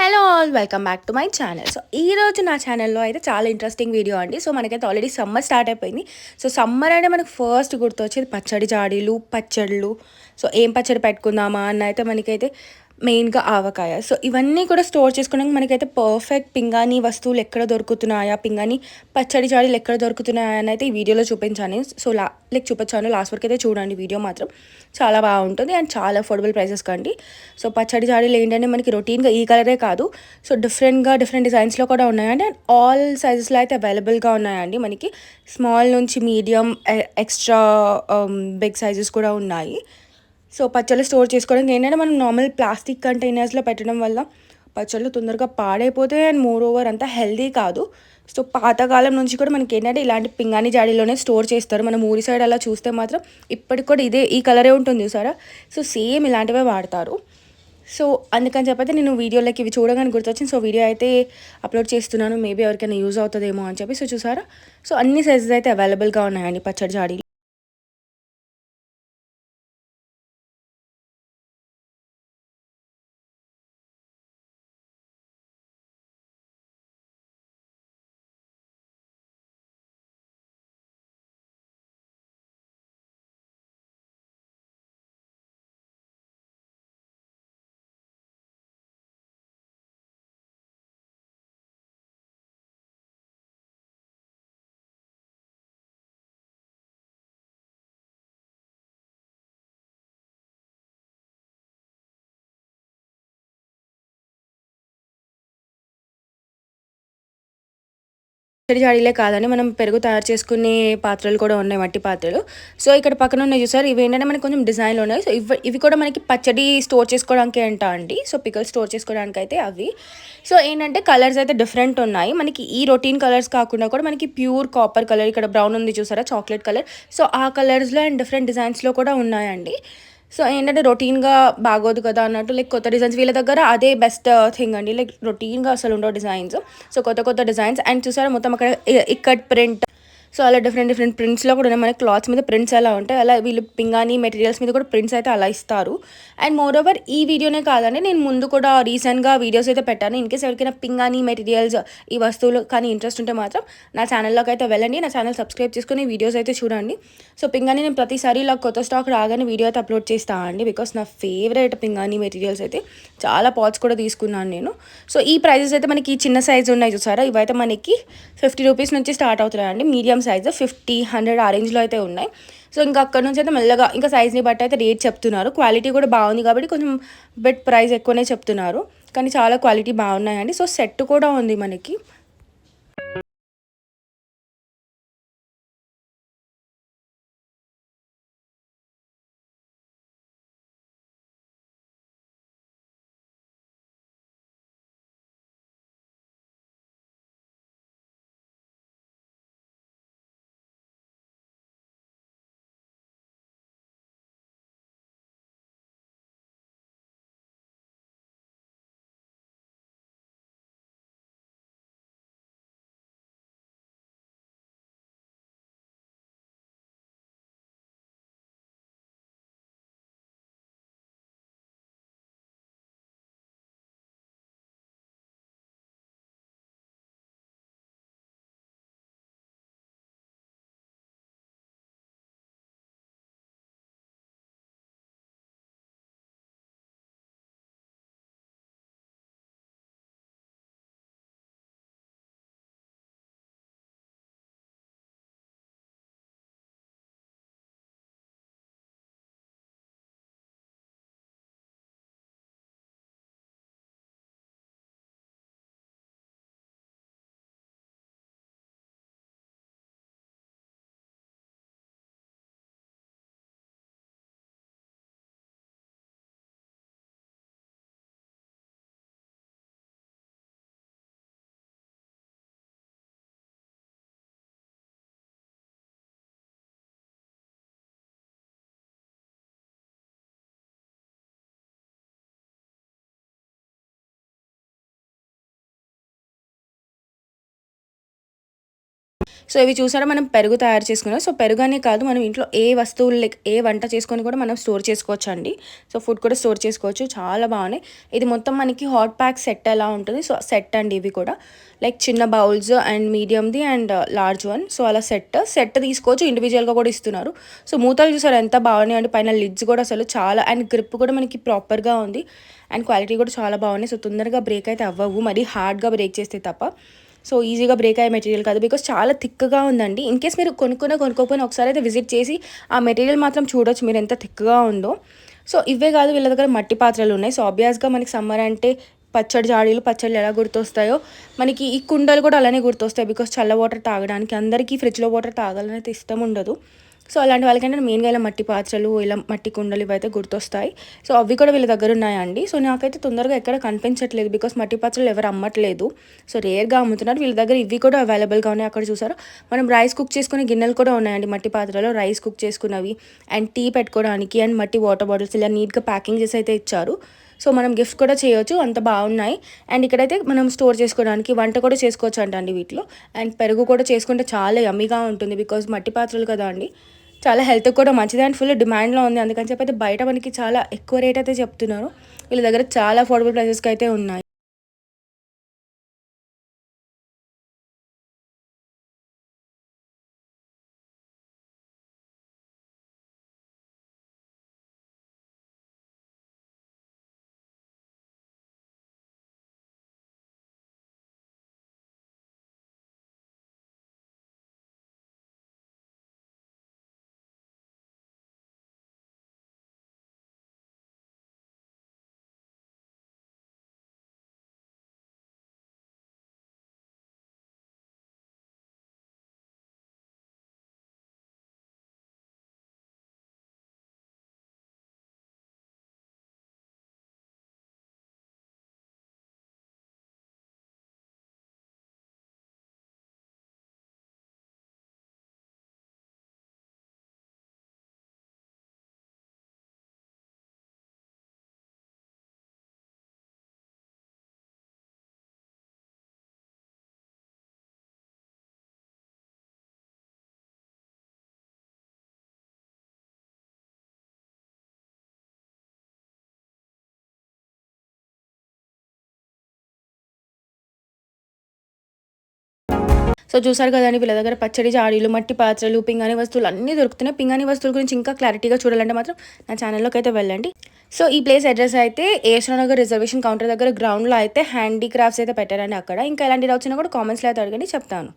Hello all welcome back to my channel so ఈ రోజు నా ఛానల్లో అయితే చాలా ఇంట్రెస్టింగ్ వీడియో అండి. సో మనకైతే ఆల్రెడీ సమ్మర్ స్టార్ట్ అయిపోయింది. సో సమ్మర్ అంటే మనకు ఫస్ట్ గుర్తొచ్చేది పచ్చడి జాడీలు పచ్చళ్ళు. సో ఏం పచ్చడి పెట్టుకుందామా అన్న అయితే మనకైతే మెయిన్గా ఆవకాయ. సో ఇవన్నీ కూడా స్టోర్ చేసుకోవడానికి మనకైతే పర్ఫెక్ట్ పింగాణి వస్తువులు ఎక్కడ దొరుకుతున్నాయా పింగాణి పచ్చడి జాడీలు ఎక్కడ దొరుకుతున్నాయా అని అయితే ఈ వీడియోలో చూపించాను. సో లా లైక్ చూపించాను లాస్ట్ వరకు అయితే చూడండి వీడియో మాత్రం. చాలా బాగుంటుంది అండ్ చాలా అఫోర్డబుల్ ప్రైసెస్ కండి. సో పచ్చడి జాడీలు ఏంటంటే మనకి రొటీన్గా ఈ కలరే కాదు. సో డిఫరెంట్గా డిఫరెంట్ డిజైన్స్లో కూడా ఉన్నాయండి. అండ్ ఆల్ సైజెస్లో అయితే అవైలబుల్గా ఉన్నాయండి మనకి. స్మాల్ నుంచి మీడియం ఎక్స్ట్రా బిగ్ సైజెస్ కూడా ఉన్నాయి. సో పచ్చళ్ళు స్టోర్ చేసుకోవడానికి ఏంటంటే మనం నార్మల్ ప్లాస్టిక్ కంటైనర్స్లో పెట్టడం వల్ల పచ్చళ్ళు తొందరగా పాడైపోతే అండ్ మోర్ ఓవర్ అంతా హెల్దీ కాదు. సో పాతకాలం నుంచి కూడా మనకి ఏంటంటే ఇలాంటి పింగాణి జాడీలోనే స్టోర్ చేస్తారు. మనం ఊరి సైడ్ అలా చూస్తే మాత్రం ఇప్పటికి కూడా ఇదే ఈ కలరే ఉంటుంది చూసారా? సో సేమ్ ఇలాంటివే వాడతారు. సో అందుకని చెప్పైతే నేను వీడియోలోకి ఇవి చూడగానే గుర్తొచ్చింది. సో వీడియో అయితే అప్లోడ్ చేస్తున్నాను. మేబీ ఎవరికైనా యూజ్ అవుతుందేమో అని చెప్పి. సో చూసారా? సో అన్ని సైజెస్ అయితే అవైలబుల్గా ఉన్నాయండి పచ్చడి జాడీలు. పచ్చడి జాడీలే కాదని మనం పెరుగు తయారు చేసుకునే పాత్రలు కూడా ఉన్నాయి మట్టి పాత్రలు. సో ఇక్కడ పక్కన ఉన్నాయి చూసారు. ఇవి ఏంటంటే మనకి కొంచెం డిజైన్లు ఉన్నాయి. సో ఇవి ఇవి కూడా మనకి పచ్చడి స్టోర్ చేసుకోవడానికి అంట అండి. సో పికల్ స్టోర్ చేసుకోవడానికి అయితే అవి. సో ఏంటంటే కలర్స్ అయితే డిఫరెంట్ ఉన్నాయి. మనకి ఈ రొటీన్ కలర్స్ కాకుండా కూడా మనకి ప్యూర్ కాపర్ కలర్ ఇక్కడ బ్రౌన్ ఉంది చూసారా చాక్లెట్ కలర్ సో ఆ కలర్స్లో అండ్ డిఫరెంట్ డిజైన్స్లో కూడా ఉన్నాయండి. సో ఏంటంటే రొటీన్గా బాగోదు కదా అన్నట్టు లైక్ కొత్త డిజైన్స్ వీళ్ళ దగ్గర అదే బెస్ట్ థింగ్ uh, అండి. లైక్ రొటీన్గా అసలు ఉండవు డిజైన్స్ సో కొత్త కొత్త డిజైన్స్ అండ్ చూసారా మొత్తం అక్కడ ఇక్కట్ ప్రింట్ సో అలా డిఫరెంట్ డిఫరెంట్ ప్రింట్స్లో కూడా ఉన్నాయి. మనకి క్లాత్స్ మీద ప్రింట్స్ ఎలా ఉంటాయి అలా వీళ్ళు పింగాని మెటీరియల్స్ మీద కూడా ప్రింట్స్ అయితే అలా ఇస్తారు. అండ్ మోర్ ఓవర్ ఈ వీడియోనే కాదండి నేను ముందు కూడా రీసెంట్గా వీడియోస్ అయితే పెట్టాను. ఇన్ కేస్ ఎవరికైనా పింగాని మెటీరియల్స్ ఈ వస్తువులు కానీ ఇంట్రెస్ట్ ఉంటే మాత్రం నా ఛానల్లోకి అయితే వెళ్ళండి. నా ఛానల్ సబ్స్క్రైబ్ చేసుకుని వీడియోస్ అయితే చూడండి. సో పింగాని నేను ప్రతిసారి ఇలా కొత్త స్టాక్ రాగానే వీడియో అయితే అప్లోడ్ చేస్తాను అండి. బికాస్ నా ఫేవరెట్ పింగాని మెటీరియల్స్ అయితే చాలా పాట్స్ కూడా తీసుకున్నాను నేను. సో ఈ ప్రైజెస్ అయితే మనకి చిన్న సైజ్ ఉన్నాయి చూసారా? ఇవైతే మనకి ఫిఫ్టీ రూపీస్ నుంచి స్టార్ట్ అవుతున్నాయండి. మీడియం సైజ్ ఫిఫ్టీ హండ్రెడ్ ఆ రేంజ్లో అయితే ఉన్నాయి. సో ఇంకా అక్కడ నుంచి అయితే మెల్లగా ఇంకా సైజ్ని బట్టి అయితే రేట్ చెప్తున్నారు. క్వాలిటీ కూడా బాగుంది కాబట్టి కొంచెం బెట్ ప్రైస్ ఎక్కువనే చెప్తున్నారు. కానీ చాలా క్వాలిటీ బాగున్నాయండి. సో సెట్ కూడా ఉంది మనకి. సో ఇవి చూసారా? మనం పెరుగు తయారు చేసుకున్నాం. సో పెరుగు అనే కాదు మనం ఇంట్లో ఏ వస్తువులు లైక్ ఏ వంట చేసుకొని కూడా మనం స్టోర్ చేసుకోవచ్చు అండి సో ఫుడ్ కూడా స్టోర్ చేసుకోవచ్చు. చాలా బాగున్నాయి. ఇది మొత్తం మనకి హాట్ ప్యాక్ సెట్ ఎలా ఉంటుంది? సో సెట్ అండి ఇవి కూడా. లైక్ చిన్న బౌల్స్ అండ్ మీడియంది and uh, large one. So అలా సెట్. సెట్ తీసుకోవచ్చు. ఇండివిజువల్గా కూడా ఇస్తున్నారు. సో మూతలు చూసారు? ఎంత బాగున్నాయి అండి. పైన లిడ్స్ కూడా అసలు చాలా అండ్ గ్రిప్ కూడా మనకి ప్రాపర్గా ఉంది. అండ్ క్వాలిటీ కూడా చాలా బాగున్నాయి. సో తొందరగా బ్రేక్ అయితే అవ్వవు. మరి హార్డ్గా బ్రేక్ చేస్తే తప్ప. సో ఈజీగా బ్రేక్ అయ్యే మెటీరియల్ కాదు. బికాస్ చాలా థిక్గా ఉందండి. ఇన్ కేస్ మీరు కొనుక్కున్న కొనుక్కోకపోయినా ఒకసారి అయితే విజిట్ చేసి ఆ మెటీరియల్ మాత్రం చూడొచ్చు మీరు ఎంత థిక్గా ఉందో. సో ఇవే కాదు వీళ్ళ దగ్గర మట్టి పాత్రలు ఉన్నాయి. సో ఆబ్వియస్గా మనకి సమ్మర్ అంటే పచ్చడి జాడీలు పచ్చళ్ళు ఎలా గుర్తొస్తాయో. మనకి ఈ కుండలు కూడా అలానే గుర్తొస్తాయి బికాస్ చల్ల వాటర్ తాగడానికి అందరికీ ఫ్రిడ్జ్లో వాటర్ తాగాలని అయితే ఇష్టం ఉండదు. సో అలాంటి వాళ్ళకంటే మెయిన్గా ఇలా మట్టి పాత్రలు ఇలా మట్టి కుండలు ఇవైతే గుర్తొస్తాయి. సో అవి కూడా వీళ్ళ దగ్గర ఉన్నాయండి. సో నాకైతే తొందరగా ఎక్కడ కనిపించట్లేదు బికాస్ మట్టి పాత్రలు ఎవరు అమ్మట్లేదు. సో రేర్గా అమ్ముతున్నారు. వీళ్ళ దగ్గర ఇవి కూడా అవైలబుల్గా ఉన్నాయి అక్కడ చూసారు. మనం రైస్ కుక్ చేసుకునే గిన్నెలు కూడా ఉన్నాయండి మట్టి పాత్రలో. రైస్ కుక్ చేసుకున్నవి అండ్ టీ పెట్టుకోవడానికి అండ్ మట్టి వాటర్ బాటిల్స్ ఇలా నీట్గా ప్యాకింగ్ చేసి అయితే ఇచ్చారు. సో మనం గిఫ్ట్ కూడా చేయొచ్చు అంత బాగున్నాయి. అండ్ ఇక్కడైతే మనం స్టోర్ చేసుకోవడానికి వంట కూడా చేసుకోవచ్చు అంటండి వీటిలో. అండ్ పెరుగు కూడా చేసుకుంటే చాలా యమ్మీగా ఉంటుంది బికాజ్ మట్టి పాత్రలు కదా అండి. చాలా హెల్త్ కూడా మంచిది అండ్ ఫుల్ డిమాండ్లో ఉంది. అందుకని చెప్పి అయితే బయట మనకి చాలా ఎక్కువ రేట్ అయితే చెప్తున్నారు. వీళ్ళ దగ్గర చాలా అఫోర్డబుల్ ప్రైసెస్కి అయితే ఉన్నాయి. సో చూసారు కదండి వీళ్ళ దగ్గర పచ్చడి జాడీలు మట్టి పాత్రలు పింగాణి వస్తువులు అన్నీ దొరుకుతున్నాయి. పింగాణి వస్తువుల గురించి ఇంకా క్లారిటీగా చూడాలంటే మాత్రం నా ఛానల్లోకి అయితే వెళ్ళండి. సో ఈ ప్లేస్ అడ్రస్ అయితే నగర్ రిజర్వేషన్ కౌంటర్ దగ్గర గ్రౌండ్లో అయితే హ్యాండీక్రాఫ్ట్స్ అయితే పెట్టారండి అక్కడ. ఇంకా ఎలాంటి డౌట్స్ ఉన్నా కూడా కామెంట్స్లో అయితే అడగండి చెప్తాను.